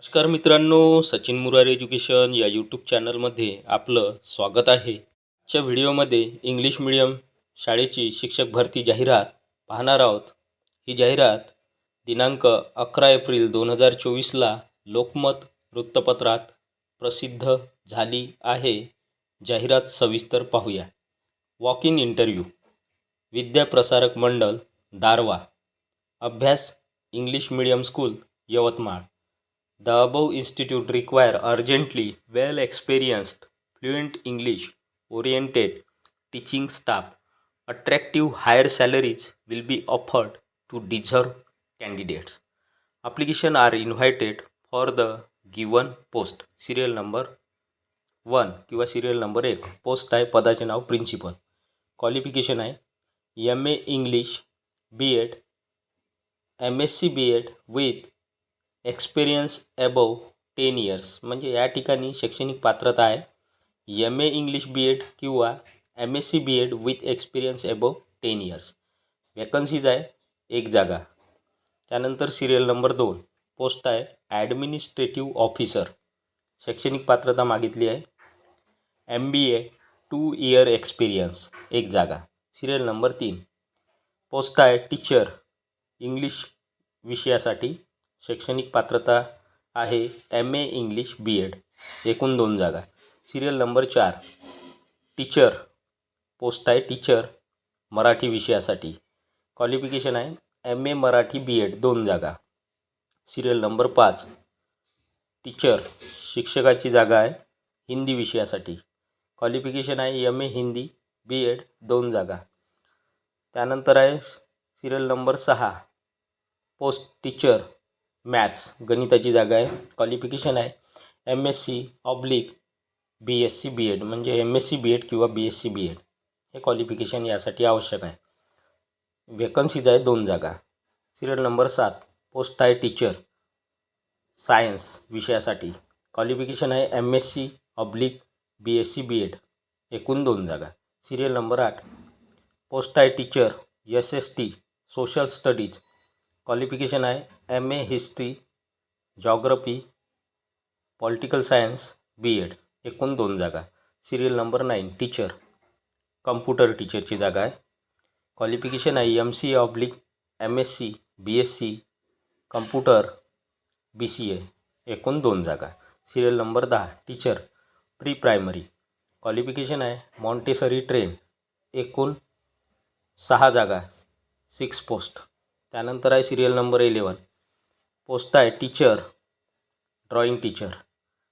नमस्कार मित्रांनो सचिन मुरारी एज्युकेशन या यूट्यूब चॅनलमध्ये आपलं स्वागत आहे. आजच्या व्हिडिओमध्ये इंग्लिश मिडियम शाळेची शिक्षक भरती जाहिरात पाहणार आहोत. ही जाहिरात दिनांक अकरा एप्रिल दोन हजार चोवीसला लोकमत वृत्तपत्रात प्रसिद्ध झाली आहे. जाहिरात सविस्तर पाहूया. Walk in interview Vidyaprasarak Mandal Darwha. Abhyas English medium school Yavatmal. The above institute require urgently well experienced, fluent English oriented teaching staff. Attractive higher salaries will be offered to deserved candidates. Application are invited for the given post. Serial number one किंवा serial number एक post आहे पदाचे नाव principal qualification आहे M A English B Ed M S C B Ed with experience above ten years म्हणजे या ठिकाणी शैक्षणिक पात्रता आहे. M A English B Ed किंवा M S C B Ed with experience above ten years vacancies आहे एक जागा. त्यानंतर सिरियल नंबर दोन. पोस्ट आहे ॲडमिनिस्ट्रेटिव्ह ऑफिसर शैक्षणिक पात्रता मागितली आहे. M B A two year experience एक जागा. सिरियल नंबर तीन. पोस्ट आहे टीचर इंग्लिश विषयासाठी शैक्षणिक पात्रता आहे M A English B Ed एकूण दोन जागा. सिरियल नंबर चार. टीचर पोस्ट आहे टीचर मराठी विषयासाठी. क्वालिफिकेशन आहे M A Marathi B Ed दोन जागा. सिरियल नंबर पाच. टीचर शिक्षकाची जागा आहे हिंदी विषयासाठी. क्वालिफिकेशन आहे M A Hindi B Ed दोन जागा. त्यानंतर आहे सिरियल नंबर सहा. पोस्ट टीचर मॅथ्स गणिताची जागा आहे. क्वालिफिकेशन आहे. M S C oblique B S C B Ed म्हणजे M S C B Ed किंवा B S C B Ed हे क्वालिफिकेशन यासाठी आवश्यक आहे. वेकन्सीज आहे दोन जागा. सिरियल नंबर सात पोस्ट आहे टीचर सायन्स विषयासाठी. क्वालिफिकेशन आहे M S C oblique B S C B Ed एकूण दोन जागा. सिरियल नंबर आठ पोस्ट आहे teacher S S T social studies qualification आहे M A history geography political science B Ed एकूण दोन जागा. Serial number nine teacher computer टीचरची जागा आहे. क्वालिफिकेशन आहे M C oblique M S C B S C computer B C A एकूण दोन जागा. सिरियल नंबर दहा टीचर प्री प्रायमरी क्वालिफिकेशन आहे मॉन्टेसरी ट्रेन एकूण सहा जागा. सिक्स पोस्ट त्यानंतर आहे सिरियल नंबर इलेवन पोस्ट आहे टीचर ड्रॉइंग टीचर.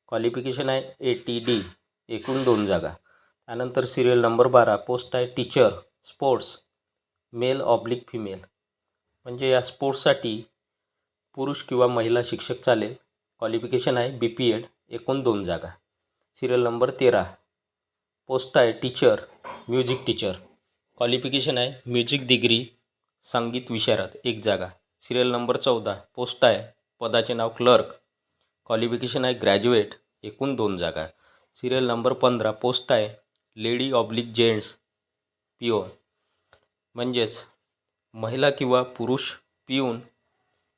क्वालिफिकेशन आहे ए टी डी एकूण दोन जागा. त्यानंतर सिरियल नंबर बारा पोस्ट आहे teacher sports male oblique female. म्हणजे या स्पोर्ट्ससाठी पुरुष किंवा महिला शिक्षक चालेल. क्वालिफिकेशन आहे बी पी एड एकूण दोन जागा. सिरियल नंबर तेरा पोस्ट आहे टीचर म्युझिक टीचर. क्वालिफिकेशन आहे म्युझिक डिग्री संगीत विशारद एक जागा. सिरियल नंबर चौदा पोस्ट आहे पदाचे नाव क्लर्क. क्वालिफिकेशन आहे ग्रॅज्युएट एकूण दोन जागा. सिरियल नंबर पंधरा पोस्ट आहे लेडी ऑब्लिक जेंट्स पिओन. म्हणजेच महिला किंवा पुरुष पिऊन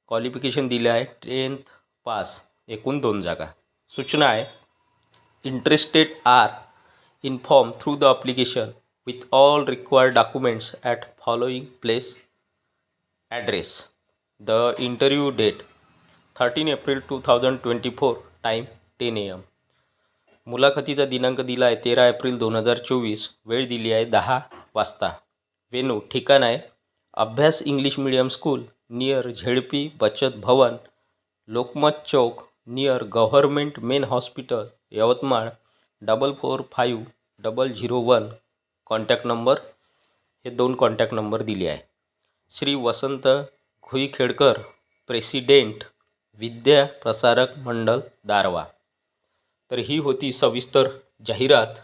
क्वालिफिकेशन दिले आहे टेन्थ पास एकूण दोन जागा. सूचना आहे interested are inform through the application with all required documents at following place address. The interview date thirteen April two thousand twenty four time ten A M. मुलाखतीचा दिनांक दिला आहे तेरा एप्रिल दोन हजार चोवीस वेळ दिली आहे दहा वाजता. वेनू ठिकाण आहे Abhyas English medium school near ZP Bachat Bhavan Lokmat Chowk near government main hospital Yavatmal double four five double zero one. Contact number हे दोन कॉन्टॅक्ट नंबर दिले आहे. श्री वसंत घुईखेडकर प्रेसिडेंट विद्या प्रसारक मंडळ दारवा. तर ही होती सविस्तर जाहिरात.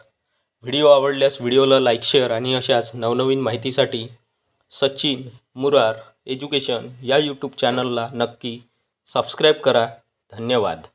व्हिडिओ आवडल्यास व्हिडिओला लाईक शेअर आणि अशाच नवनवीन माहितीसाठी सचिन मुरार एज्युकेशन या यूट्यूब चॅनलला नक्की सबस्क्राईब करा. धन्यवाद.